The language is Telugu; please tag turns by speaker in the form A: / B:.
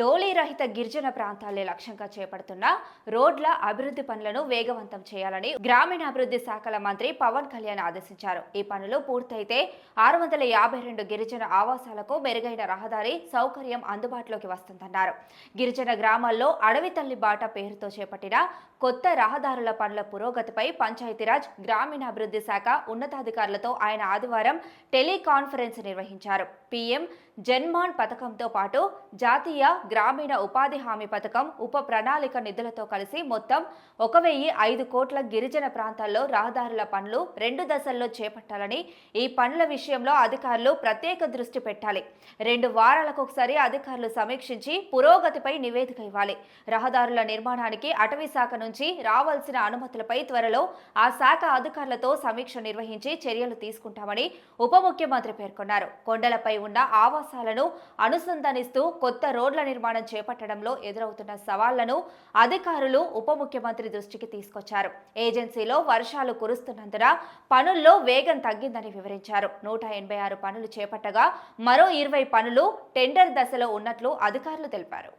A: డోలే రహిత గిరిజన ప్రాంతాలే లక్ష్యంగా చేపడుతున్న రోడ్ల అభివృద్ధి పనులను వేగవంతం చేయాలని గ్రామీణాభివృద్ధి శాఖల మంత్రి పవన్ కళ్యాణ్ ఆదేశించారు. ఈ పనులు పూర్తయితే ఆరు వందల యాభై రెండు గిరిజన ఆవాసాలకు మెరుగైన రహదారి సౌకర్యం అందుబాటులోకి వస్తుందన్నారు. గిరిజన గ్రామాల్లో అడవి తల్లి బాట పేరుతో చేపట్టిన కొత్త రహదారుల పనుల పురోగతిపై పంచాయతీరాజ్ గ్రామీణాభివృద్ధి శాఖ ఉన్నతాధికారులతో ఆయన ఆదివారం టెలికాన్ఫరెన్స్ నిర్వహించారు. పీఎం జన్మాన్ పథకంతో పాటు జాతీయ గ్రామీణ ఉపాధి హామీ పథకం ఉప ప్రణాళిక నిధులతో కలిసి మొత్తం ఒక వెయ్యి ఐదు కోట్ల గిరిజన ప్రాంతాల్లో రహదారుల పనులు రెండు దశల్లో చేపట్టాలని ఈ పనుల విషయంలో అధికారులు ప్రత్యేక దృష్టి పెట్టాలి. రెండు వారాలకు ఒకసారి అధికారులు సమీక్షించి పురోగతిపై నివేదిక ఇవ్వాలి. రహదారుల నిర్మాణానికి అటవీ శాఖ నుంచి రావాల్సిన అనుమతులపై త్వరలో ఆ శాఖ అధికారులతో సమీక్ష నిర్వహించి చర్యలు తీసుకుంటామని ఉప ముఖ్యమంత్రి పేర్కొన్నారు. కొండలపై ఉన్న ఆవాసాలను అనుసంధానిస్తూ కొత్త రోడ్ల నిర్మాణం చేపట్టడంలో ఎదురవుతున్న సవాళ్ళను అధికారులు ఉప ముఖ్యమంత్రి దృష్టికి తీసుకొచ్చారు. ఏజెన్సీలో వర్షాలు కురుస్తున్నందున పనుల్లో వేగం తగ్గిందని వివరించారు. నూట ఎనభై ఆరు పనులు చేపట్టగా మరో ఇరవై పనులు టెండర్ దశలో ఉన్నట్లు అధికారులు తెలిపారు.